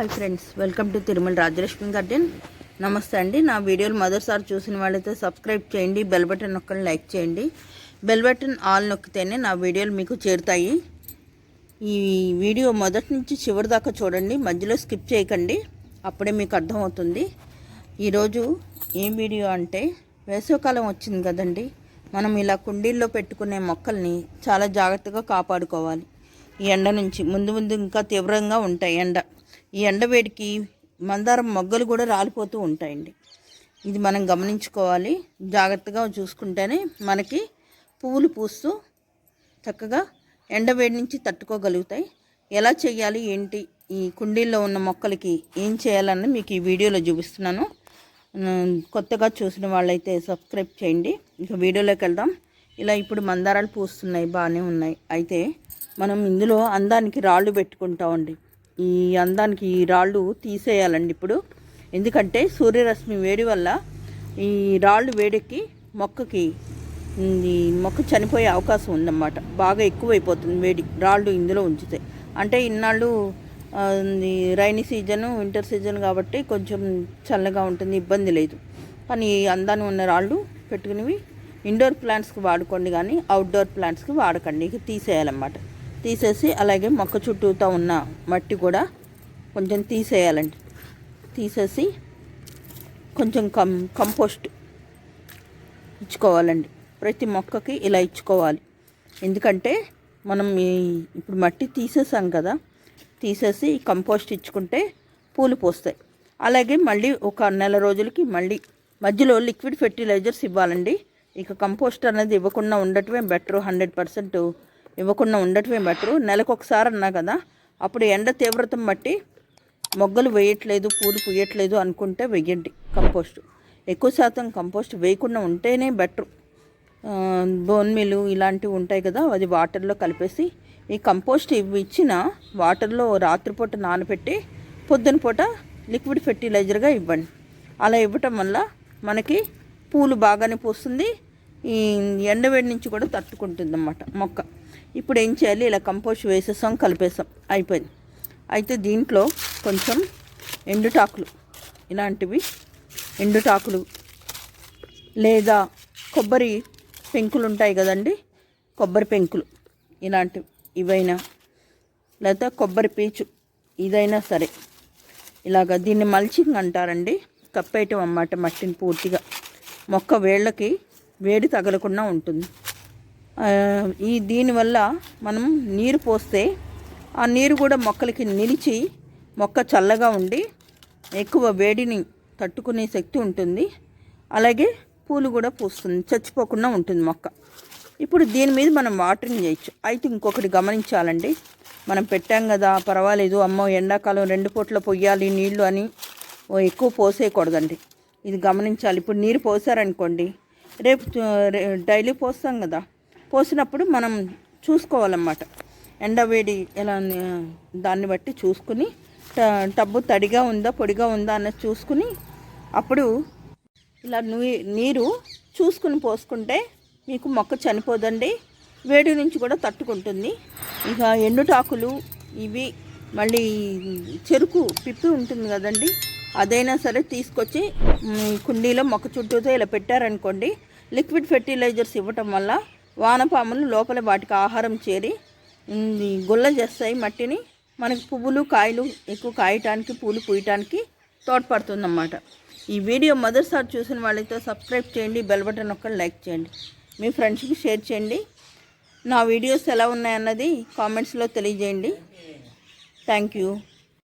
Hi friends welcome to Tirumala Rajalakshmi garden. నమస్తే అండి. నా వీడియోలు మొదటిసారి చూసిన వాళ్ళైతే సబ్స్క్రైబ్ చేయండి బెల్ బటన్ నొక్కని లైక్ చేయండి. బెల్ బటన్ ఆల్ నొక్కితేనే నా వీడియోలు మీకు చేరుతాయి. ఈ వీడియో మొదటి నుంచి చివరి దాకా చూడండి మధ్యలో స్కిప్ చేయకండి అప్పుడే మీకు అర్థమవుతుంది. ఈరోజు ఏం వీడియో అంటే వేసవికాలం వచ్చింది కదండి. మనం ఇలా కుండీల్లో పెట్టుకునే మొక్కల్ని చాలా జాగ్రత్తగా కాపాడుకోవాలి. ఈ ఎండ నుంచి ముందు ముందు ఇంకా తీవ్రంగా ఉంటాయి ఎండ. ఈ ఎండవేడికి మందారం మొగ్గలు కూడా రాలిపోతూ ఉంటాయండి. ఇది మనం గమనించుకోవాలి. జాగ్రత్తగా చూసుకుంటేనే మనకి పువ్వులు పూస్తూ చక్కగా ఎండవేడి నుంచి తట్టుకోగలుగుతాయి. ఎలా చేయాలి ఏంటి ఈ కుండీల్లో ఉన్న మొక్కలకి ఏం చేయాలని మీకు ఈ వీడియోలో చూపిస్తున్నాను. కొత్తగా చూసిన వాళ్ళైతే సబ్స్క్రైబ్ చేయండి. ఇక వీడియోలోకి వెళ్దాం. ఇలా ఇప్పుడు మందారాలు పూస్తున్నాయి బాగానే ఉన్నాయి. అయితే మనం ఇందులో అందానికి రాళ్ళు పెట్టుకుంటామండి. ఈ అందానికి ఈ రాళ్ళు తీసేయాలండి ఇప్పుడు. ఎందుకంటే సూర్యరశ్మి వేడి వల్ల ఈ రాళ్ళు వేడెక్కి మొక్కకి ఈ మొక్క చనిపోయే అవకాశం ఉందన్నమాట. బాగా ఎక్కువైపోతుంది వేడి రాళ్ళు ఇందులో ఉంచితే. అంటే ఇన్నాళ్ళు రైనీ సీజను వింటర్ సీజన్ కాబట్టి కొంచెం చల్లగా ఉంటుంది ఇబ్బంది లేదు. కానీ ఈ అందాన్ని ఉన్న రాళ్ళు పెట్టుకునేవి. ఇండోర్ ప్లాంట్స్కి వాడుకోండి కానీ అవుట్డోర్ ప్లాంట్స్కి వాడకండి. ఇక తీసేయాలన్నమాట. తీసేసి అలాగే మొక్క చుట్టూతో ఉన్న మట్టి కూడా కొంచెం తీసేయాలండి. తీసేసి కొంచెం కం కంపోస్ట్ ఇచ్చుకోవాలండి. ప్రతి మొక్కకి ఇలా ఇచ్చుకోవాలి. ఎందుకంటే మనం ఇప్పుడు మట్టి తీసేసాం కదా తీసేసి కంపోస్ట్ ఇచ్చుకుంటే పూలు పోస్తాయి. అలాగే మళ్ళీ ఒక నెల రోజులకి మళ్ళీ మధ్యలో లిక్విడ్ ఫెర్టిలైజర్స్ ఇవ్వాలండి. ఇక కంపోస్ట్ అనేది ఇవ్వకుండా ఉండటమే బెటర్ హండ్రెడ్ పర్సెంట్ ఇవ్వకుండా ఉండటమే బెటరు. నెలకు ఒకసారి అన్నా కదా అప్పుడు ఎండ తీవ్రతను బట్టి మొగ్గలు వేయట్లేదు పూలు పూయట్లేదు అనుకుంటే వెయ్యండి కంపోస్ట్. ఎక్కువ శాతం కంపోస్ట్ వేయకుండా ఉంటేనే బెటర్. బోన్ ఇలాంటివి ఉంటాయి కదా అది వాటర్లో కలిపేసి ఈ కంపోస్ట్ ఇవి ఇచ్చిన వాటర్లో రాత్రిపూట నానబెట్టి పొద్దున పూట లిక్విడ్ ఫెర్టిలైజర్గా ఇవ్వండి. అలా ఇవ్వటం వల్ల మనకి పూలు బాగానే పూస్తుంది ఈ ఎండవేడి నుంచి కూడా తట్టుకుంటుంది అన్నమాట మొక్క. ఇప్పుడు ఏం చేయాలి? ఇలా కంపోస్ట్ వేసేసాం కలిపేసాం అయిపోయింది. అయితే దీంట్లో కొంచెం ఎండుటాకులు ఇలాంటివి ఎండుటాకులు లేదా కొబ్బరి పెంకులు ఉంటాయి కదండి కొబ్బరి పెంకులు ఇలాంటివి ఇవైనా లేదా కొబ్బరి పీచు ఇదైనా సరే. ఇలాగ దీన్ని మల్చింగ్ అంటారండి కప్పేయటం అన్నమాట మట్టిని పూర్తిగా. మొక్క వేళ్ళకి వేడి తగలకుండా ఉంటుంది. ఈ దీనివల్ల మనం నీరు పోస్తే ఆ నీరు కూడా మొక్కలకి నిలిచి మొక్క చల్లగా ఉండి ఎక్కువ వేడిని తట్టుకునే శక్తి ఉంటుంది. అలాగే పూలు కూడా పూస్తుంది. చచ్చిపోకుండా ఉంటుంది మొక్క. ఇప్పుడు దీని మీద మనం వాటరింగ్ చేయొచ్చు. అయితే ఇంకొకటి గమనించాలండి. మనం పెట్టాం కదా పర్వాలేదు అమ్మో ఎండాకాలం రెండు పూట్ల పొయ్యాలి నీళ్ళు అని ఎక్కువ పోసేయకూడదండి. ఇది గమనించాలి. ఇప్పుడు నీరు పోసారనుకోండి రేపు రే- డైలీ పోస్తాం కదా. పోసినప్పుడు మనం చూసుకోవాలన్నమాట. ఎండవేడి ఎలా దాన్ని బట్టి చూసుకుని ట- టబ్బు తడిగా ఉందా పొడిగా ఉందా అన్నది చూసుకుని అప్పుడు ఇలా నీ- నీరు చూసుకుని పోసుకుంటే మీకు మొక్క చనిపోదండి. వేడి నుంచి కూడా తట్టుకుంటుంది. ఇక ఎండుటాకులు ఇవి మళ్ళీ చెరుకు పిప్పి ఉంటుంది కదండి. అదైనా సరే తీసుకొచ్చి కుండీలో మొక్క చుట్టూతో ఇలా పెట్టారనుకోండి లిక్విడ్ ఫెర్టిలైజర్స్ ఇవ్వటం వల్ల వానపాములు లోపల వాటికి ఆహారం చేరి గుల్ల చేస్తాయి మట్టిని. మనకి పువ్వులు కాయలు ఎక్కువ కాయటానికి పూలు పూయటానికి తోడ్పడుతుందన్నమాట. ఈ వీడియో మొదటిసారి చూసిన వాళ్ళైతే సబ్స్క్రైబ్ చేయండి బెల్ బటన్ ఒక్కటి లైక్ చేయండి. మీ ఫ్రెండ్స్కి షేర్ చేయండి. నా వీడియోస్ ఎలా ఉన్నాయన్నది కామెంట్స్లో తెలియజేయండి. Thank you.